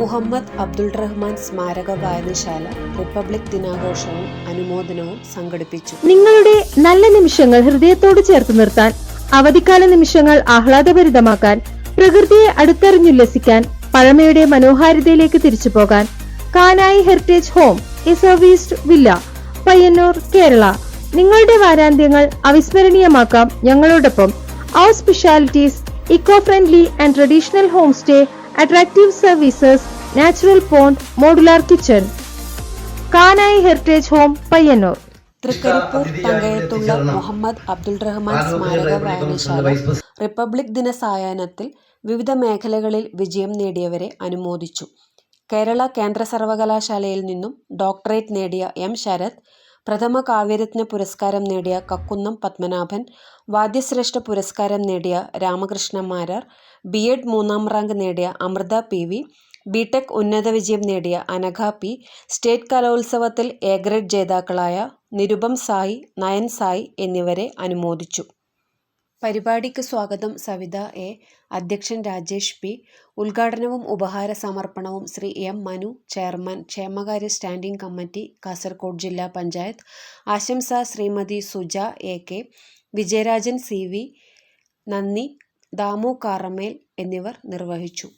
മുഹമ്മദ് അബ്ദുൾ റഹ്മാൻ സ്മാരക വായനശാല റിപ്പബ്ലിക് ദിനാഘോഷവും അനുമോദനവും സംഘടിപ്പിച്ചു. നിങ്ങളുടെ നല്ല നിമിഷങ്ങൾ ഹൃദയത്തോട് ചേർത്ത് നിർത്താൻ അവധിക്കാല നിമിഷങ്ങൾ ആഹ്ലാദഭരിതമാക്കാൻ പ്രകൃതിയെ അടുത്തറിഞ്ഞുല്ലസിക്കാൻ പഴമയുടെ മനോഹാരിതയിലേക്ക് തിരിച്ചു പോകാൻ Kanai heritage home a serviced villa Payyanur Kerala. നിങ്ങളുടെ വാരാന്ത്യങ്ങൾ അവിസ്മരണീയമാക്കാം. ഞങ്ങളോടൊപ്പം our specialities eco friendly and traditional home stay attractive services natural pond modular kitchen Kanai heritage home Payyanur Trikaripur തങ്കയത്തുള്ള Muhammad Abdul Rahman സ്മാരക വായനശാല റിപ്പബ്ലിക് ദിന സായാഹ്നത്തിൽ വിവിധ മേഖലകളിൽ വിജയം നേടിയവരെ അനുമോദിച്ചു. കേരള കേന്ദ്ര സർവകലാശാലയിൽ നിന്നും ഡോക്ടറേറ്റ് നേടിയ എം ശരത് പ്രഥമ കാവ്യരത്ന പുരസ്കാരം നേടിയ കക്കുന്നം പത്മനാഭൻ വാദ്യശ്രേഷ്ഠ പുരസ്കാരം നേടിയ രാമകൃഷ്ണ മാരാർ ബി എഡ് മൂന്നാം റാങ്ക് നേടിയ അമൃത പി വി ബിടെക് ഉന്നത വിജയം നേടിയ അനഘ പി സ്റ്റേറ്റ് കലോത്സവത്തിൽ എ ഗ്രേഡ് ജേതാക്കളായ നിരുപം സായി നയൻ സായി എന്നിവരെ അനുമോദിച്ചു. പരിപാടിക്ക് സ്വാഗതം സവിത എ. അധ്യക്ഷൻ രാജേഷ് പി. ഉദ്ഘാടനവും ഉപഹാര സമർപ്പണവും ശ്രീ എം മനു ചെയർമാൻ ക്ഷേമകാര്യ സ്റ്റാൻഡിംഗ് കമ്മിറ്റി കാസർഗോഡ് ജില്ലാ പഞ്ചായത്ത്. ആശംസ Shrimati Suja A. K. Vijayarajan C. V. നന്ദി ദാമു കാറമേൽ എന്നിവർ നിർവഹിച്ചു.